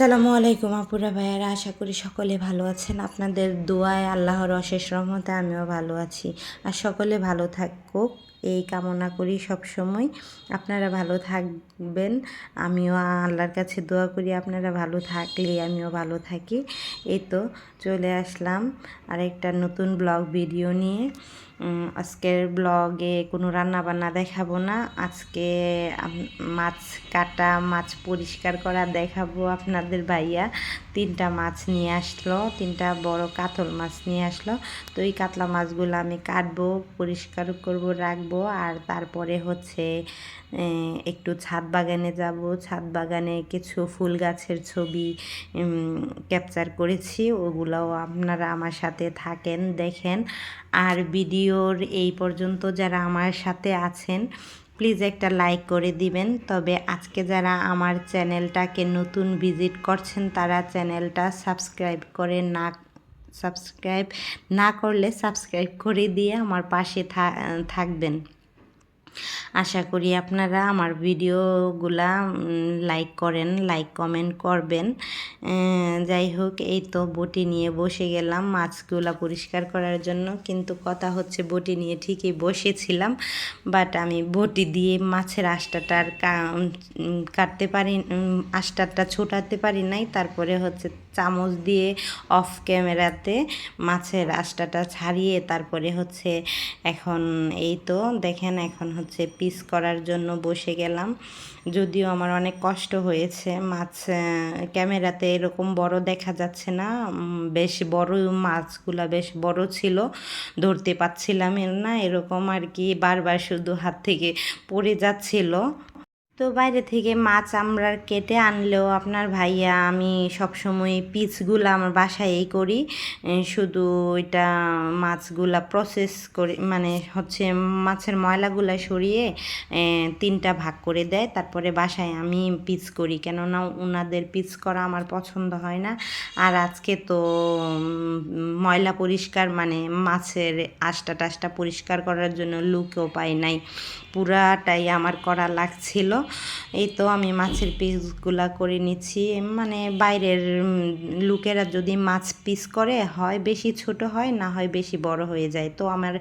আসসালামু আলাইকুম আপুরা ভাইয়ারা, আশা করি সকলে ভালো আছেন। আপনাদের দোয়ায় আল্লাহর অশেষ রহমতে আমিও ভালো আছি। আর সকলে ভালো থাকুক, এই কামনা করি সব সময় আপনারা ভালো থাকবেন, আমিও আল্লাহর কাছে দোয়া করি আপনারা ভালো থাকলে আমিও ভালো থাকি। এই তো চলে আসলাম আরেকটা নতুন ব্লগ ভিডিও নিয়ে। আজকের ব্লগে কোনো রান্না বান্না দেখাবো না। আজকে মাছ কাটা, মাছ পরিষ্কার করা দেখাবো আপনাদের ভাইয়া। তিনটা মাছ নিয়ে আসলো, তিনটা বড় কাতল মাছ নিয়ে আসলো। তো এই কাতলা মাছগুলো আমি কাটবো, পরিষ্কার করব, রাখব। আর তারপরে হচ্ছে একটু ছাদ বাগানে যাব। ছাদ বাগানে কিছু ফুল গাছের ছবি ক্যাপচার করেছি। ওগুলোও আপনারা আমার সাথে থাকেন, দেখেন। আর ভিডিওর এই পর্যন্ত যারা আমার সাথে আছেন প্লিজ একটা লাইক করে দিবেন। তবে আজকে যারা আমার চ্যানেলটাকে নতুন ভিজিট করছেন, তারা চ্যানেলটা সাবস্ক্রাইব করে না সাবস্ক্রাইব না করলে সাবস্ক্রাইব করে দিয়ে আমার পাশে থাকবেন। আশা করি আপনারা আমার ভিডিওগুলা লাইক করেন লাইক কমেন্ট করবেন। যাই হোক, এই তো বটি নিয়ে বসে গেলাম। মাছগুলা পরিষ্কার করার জন্য কিন্তু কথা হচ্ছে বটি নিয়ে ঠিকই বসেছিলাম বাট আমি বটি দিয়ে মাছের আষ্টাটা আর কাটতে পারি আষ্টাটা ছোটাতে পারি নাই। তারপরে হচ্ছে চামচ দিয়ে অফ ক্যামেরাতে মাছের আষ্টাটা ছাড়িয়ে তারপরে হচ্ছে এখন এই তো দেখেন এখন হচ্ছে পিস করার জন্য বসে গেলাম। যদিও আমার অনেক কষ্ট হয়েছে, মাছ ক্যামেরাতে এরকম বড় দেখা যাচ্ছে না। বেশ বড় মাছগুলা বেশ বড় ছিল, ধরতে পাচ্ছিলাম না, এরকম আর কি বারবার শুধু হাত থেকে পড়ে যাচ্ছিল। তো বাইরে থেকে মাছ আমরা কেটে আনলেও আপনার ভাইয়া আমি সবসময় পিচগুলো আমার বাসায়ই করি শুধু এটা মাছগুলা প্রসেস করে মানে হচ্ছে মাছের ময়লাগুলা সরিয়ে তিনটা ভাগ করে দেয়, তারপরে বাসায় আমি পিচ করি। কেননা ওনাদের পিচ করা আমার পছন্দ হয় না। আর আজকে তো ময়লা পরিষ্কার মানে মাছের আষ্টা টাষ্টা পরিষ্কার করার জন্য লুকও পাই নাই। পুরাটাই আমার করা লাগছিল। এই তো আমি মাছের পিসগুলা করে নিচ্ছি। মানে বাইরের লোকেরা যদি মাছ পিস করে, হয় বেশি ছোট হয়, না হয় বেশি বড় হয়ে যায়। তো আমার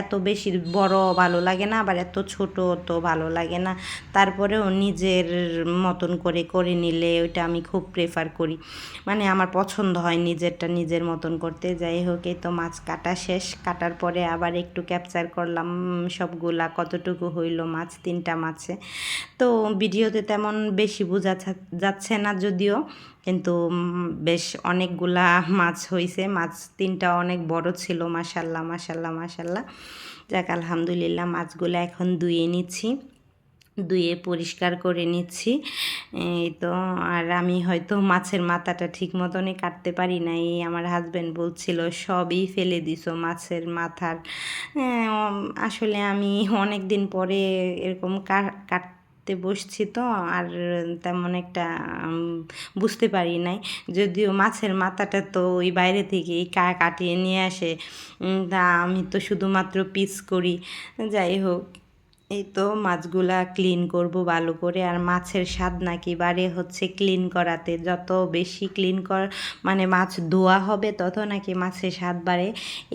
এত বেশি বড় ভালো লাগে না, আবার এত ছোট তো ভালো লাগে না। তারপরেও নিজের মতন করে করে নিলে ওইটা আমি খুব প্রেফার করি। মানে আমার পছন্দ হয় নিজেরটা নিজের মতন করতে। যাই হোক, এই তো মাছ কাটা শেষ। কাটার পরে আবার একটু ক্যাপচার করলাম সবগুলা কতটুকু হইল মাছ, তিনটা মাছে। তো ভিডিওতে তেমন বেশি বোঝা যাচ্ছে না যদিও, কিন্তু বেশ অনেকগুলা মাছ হয়েছে মাছ তিনটা অনেক বড় ছিল মাসাল্লাহ মাসাল্লাহ মাসাল্লাহ যাক, আলহামদুলিল্লাহ, মাছগুলো এখন ধুয়ে নিচ্ছি। ধুয়ে পরিষ্কার করে নিচ্ছি। এই তো আর আমি হয়তো মাছের মাথাটা ঠিক মতনই কাটতে পারি না এই আমার হাজব্যান্ড বলছিল সবই ফেলে দিছো মাছের মাথার। হ্যাঁ, আসলে আমি অনেক দিন পরে এরকম কা- কাটতে বসছি তো আর তেমন একটা বুঝতে পারি নাই। যদিও মাছের মাথাটা তো ওই বাইরে থেকেই কা কাটিয়ে নিয়ে আসে তা আমি তো শুধুমাত্র পিস করি। যাই হোক এই তো মাছগুলা ক্লিন করব ভালো করে। আর মাছের স্বাদ নাকি বাড়ে হচ্ছে ক্লিন করাতে। যত বেশি ক্লিন কর মানে মাছ ধোয়া হবে তত নাকি মাছের স্বাদ বাড়ে।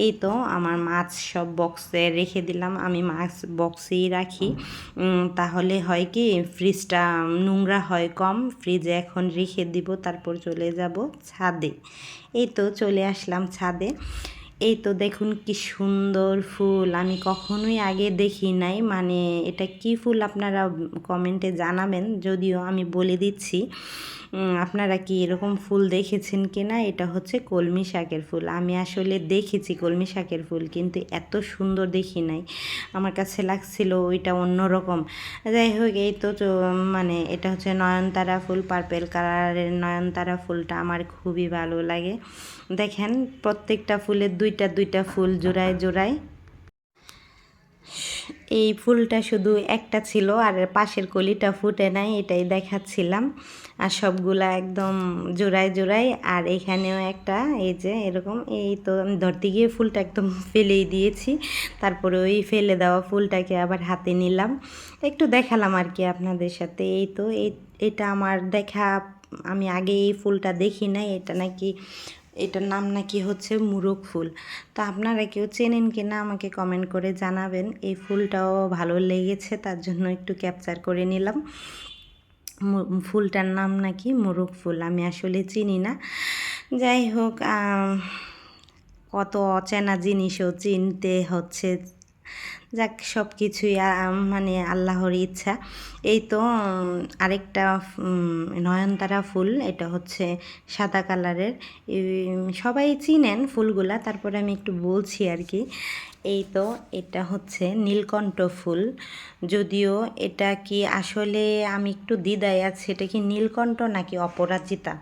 এই তো আমার মাছ সব বক্সে রেখে দিলাম। আমি মাছ বক্সেই রাখি। তাহলে হয় কি ফ্রিজটা নোংরা হয় কম ফ্রিজে এখন রেখে দিব, তারপর চলে যাব ছাদে। এই তো চলে আসলাম ছাদে। এই তো দেখুন কি সুন্দর ফুল। আমি কখনোই আগে দেখি নাই। মানে এটা কি ফুল আপনারা কমেন্টে জানাবেন, যদিও আমি বলে দিচ্ছি। আপনারা কি এরকম ফুল দেখেছেন কি না এটা হচ্ছে কলমি শাকের ফুল। আমি আসলে দেখেছি কলমি শাকের ফুল, কিন্তু এত সুন্দর দেখি নাই। আমার কাছে লাগছিল ওইটা অন্যরকম যাই হোক, এই তো মানে এটা হচ্ছে নয়নতারা ফুল, পার্পেল কালারের নয়নতারা ফুলটা আমার খুবই ভালো লাগে। দেখেন, প্রত্যেকটা ফুলের দুইটা দুইটা ফুল জোড়ায় জোড়ায়। এই ফুলটা শুধু একটা ছিল, আর পাশের কলিটা ফুটে নাই, এটাই দেখাচ্ছিলাম। আর সবগুলা একদম জোড়ায় জোড়ায়, আর এখানেও একটা, এই যে এরকম, এই তো আমি ধরতে গিয়ে ফুলটা একদম ফেলেই দিয়েছি। তারপরে ওই ফেলে দেওয়া ফুলটাকে আবার হাতে নিলাম। একটু দেখালাম আর কি আপনাদের সাথে, এই তো এটা আমার দেখা, আমি আগে এই ফুলটা দেখি নাই, এটা নাকি এটার নাম নাকি হচ্ছে মুরগ ফুল। তো আপনারা কেউ চেনেন কি না আমাকে কমেন্ট করে জানাবেন। এই ফুলটাও ভালো লেগেছে, তার জন্য একটু ক্যাপচার করে নিলাম। ফুলটার নাম নাকি মুরগ ফুল, আমি আসলে চিনি না। যাই হোক কত অচেনা জিনিসও চিনতে হচ্ছে যাক সব কিছুই মানে আল্লাহর ইচ্ছা। এই তো আরেকটা নয়নতারা ফুল, এটা হচ্ছে সাদা কালারের। সবাই চিনেন ফুলগুলা, তারপরে আমি একটু বলছি আর কি। এই তো, এটা হচ্ছে নীলকণ্ঠ ফুল। যদিও এটা কি আসলে আমি একটু দ্বিধায় আছি, এটা কি নীলকণ্ঠ নাকি অপরাজিতা?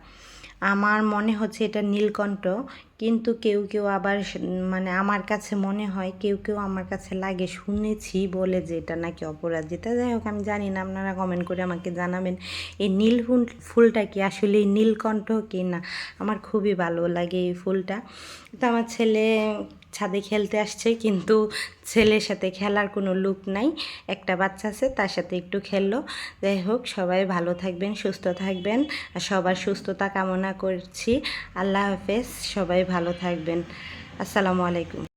আমার মনে হচ্ছে এটা নীলকণ্ঠ। কিন্তু কেউ কেউ আবার মানে আমার কাছে মনে হয় কেউ কেউ আমার কাছে লাগে, শুনেছি বলে যে এটা নাকি অপরাজিতা যাই হোক, আমি জানি না, আপনারা কমেন্ট করে আমাকে জানাবেন, এই নীল ফুল, ফুলটা কি আসলে নীলকণ্ঠ কি না আমার খুবই ভালো লাগে এই ফুলটা। তো আমার ছেলে ছাদে খেলতে আসছে, কিন্তু ছেলের সাথে খেলার কোনো লুক নাই। একটা বাচ্চা আছে, তার সাথে একটু খেললো। যাই হোক, সবাই ভালো থাকবেন, সুস্থ থাকবেন, আর সবার সুস্থতা কামনা করছি। আল্লাহ হাফেজ, সবাই ভালো থাকবেন। আসসালামু আলাইকুম।